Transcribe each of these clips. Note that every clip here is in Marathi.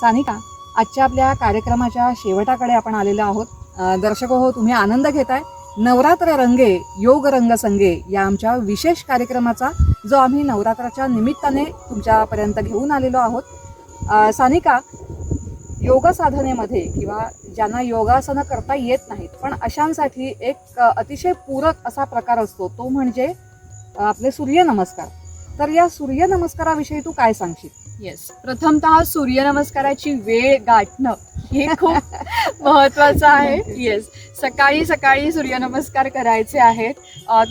सानिका आजच्या आपल्या कार्यक्रमाच्या शेवटाकडे आपण आलेलो आहोत. दर्शक हो तुम्ही आनंद घेताय. नवरात्र रंगे योग रंग संगे या आमच्या विशेष कार्यक्रमाचा जो आम्ही नवरात्राच्या निमित्ताने तुमच्यापर्यंत घेऊन आलेलो आहोत. सानिका योग साधनेमध्ये किंवा ज्यांना योगासनं करता येत नाहीत पण अशांसाठी एक अतिशय पूरक असा प्रकार असतो तो म्हणजे आपले सूर्यनमस्कार. तर या सूर्यनमस्काराविषयी तू काय सांगशील? येस प्रथमतः सूर्यनमस्काराची वेळ गाठणं हे खूप महत्वाचं आहे. येस सकाळी सकाळी सूर्यनमस्कार करायचे आहेत.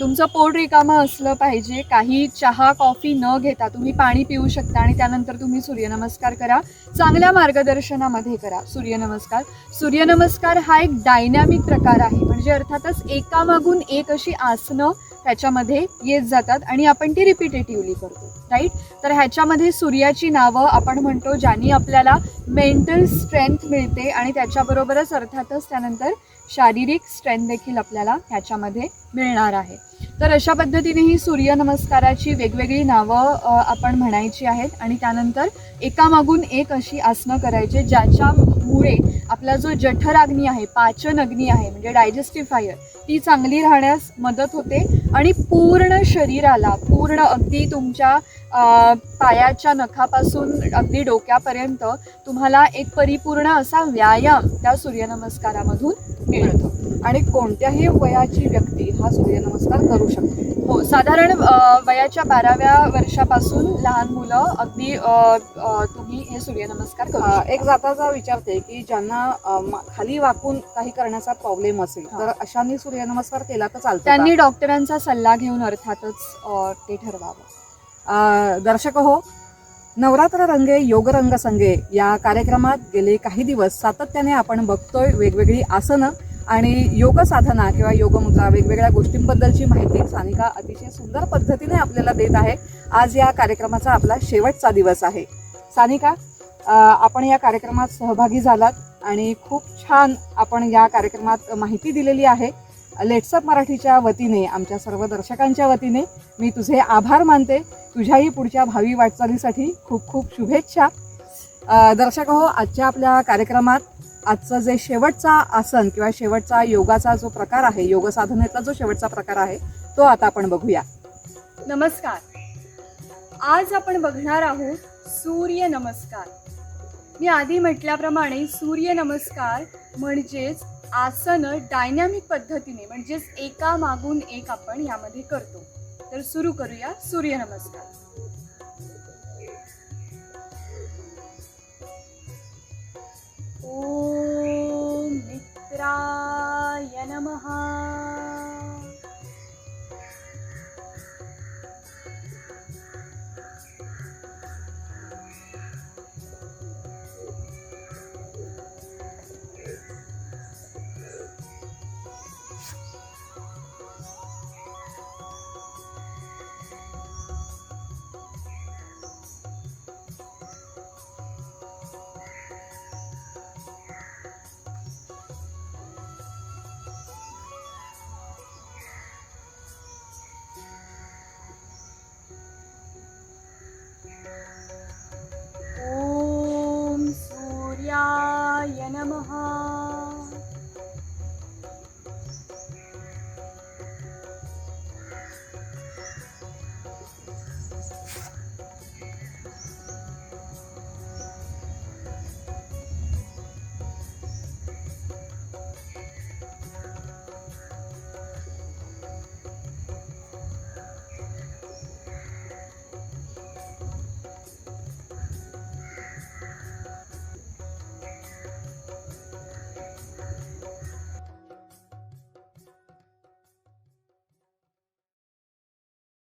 तुमचं पोट रिकामं असलं पाहिजे. काही चहा कॉफी न घेता तुम्ही पाणी पिऊ शकता आणि त्यानंतर तुम्ही सूर्यनमस्कार करा. चांगल्या मार्गदर्शनामध्ये करा सूर्यनमस्कार. सूर्यनमस्कार हा एक डायनॅमिक प्रकार आहे. म्हणजे अर्थातच एकामागून एक अशी आसनं त्याच्यामध्ये येत जातात आणि आपण ती रिपिटेटिव्हली करतो राईट तर ह्याच्यामध्ये सूर्याची नावं आपण म्हणतो ज्यानी आपल्याला मेंटल स्ट्रेंथ मिळते आणि त्याच्याबरोबरच अर्थातच त्यानंतर शारीरिक स्ट्रेंथ देखील आपल्याला ह्याच्यामध्ये मिळणार आहे. तर अशा पद्धतीने ही सूर्यनमस्काराची वेगवेगळी नावं आपण म्हणायची आहेत आणि त्यानंतर एकामागून एक अशी आसनं करायची ज्याच्यामुळे आपला जो जठराग्नी आहे पाचन अग्नी आहे म्हणजे डायजेस्टिफायर ती चांगली राहण्यास मदत होते आणि पूर्ण शरीराला पूर्ण अगदी तुमच्या पायाच्या नखापासून अगदी डोक्यापर्यंत तुम्हाला एक परिपूर्ण असा व्यायाम त्या सूर्यनमस्कारामधून मिळतो. आणि कोणत्याही वयाची व्यक्ती हा सूर्यनमस्कार करू शकते. हो साधारण वयाच्या बाराव्या वर्षापासून लहान मुलं अगदी तुम्ही हे सूर्यनमस्कार करू. एक जाताचा विचारते की ज्यांना खाली वाकून काही करण्याचा प्रॉब्लेम असेल. तर अशांनी सूर्यनमस्कार केला तर चालतो त्यांनी डॉक्टरांचा सल्ला घेऊन अर्थातच ते ठरवावं दर्शक हो नवरात्र रंगे योग रंग संगे या कार्यक्रमात गेले काही दिवस सातत्याने आपण बघतोय वेगवेगळी आसनं आणि योग साधना किंवा योगमुद्रा वेगवेगळ्या गोष्टींबद्दलची माहिती सानिका अतिशय सुंदर पद्धतीने आपल्याला देत आहे. आज या कार्यक्रमाचा आपला शेवटचा दिवस आहे. सानिका आपण या कार्यक्रमात सहभागी झालात आणि खूप छान आपण या कार्यक्रमात माहिती दिलेली आहे. लेट्सअप मराठीच्या वतीने आमच्या सर्व दर्शकांच्या वतीने मी तुझे आभार मानते. तुझ्याही पुढच्या भावी वाटचालीसाठी खूप खूप शुभेच्छा. दर्शक हो आजच्या आपल्या कार्यक्रमात आजचं जे शेवटचा आसन किंवा शेवटचा योगाचा जो प्रकार आहे योग साधनेतला जो शेवटचा प्रकार आहे तो आता आपण बघूया. नमस्कार. आज आपण बघणार आहोत सूर्य नमस्कार. मी आधी म्हटल्याप्रमाणे सूर्य नमस्कार म्हणजेच आसनं डायनॅमिक पद्धतीने म्हणजेच एका मागून एक आपण यामध्ये करतो. तर सुरू करूया सूर्य よ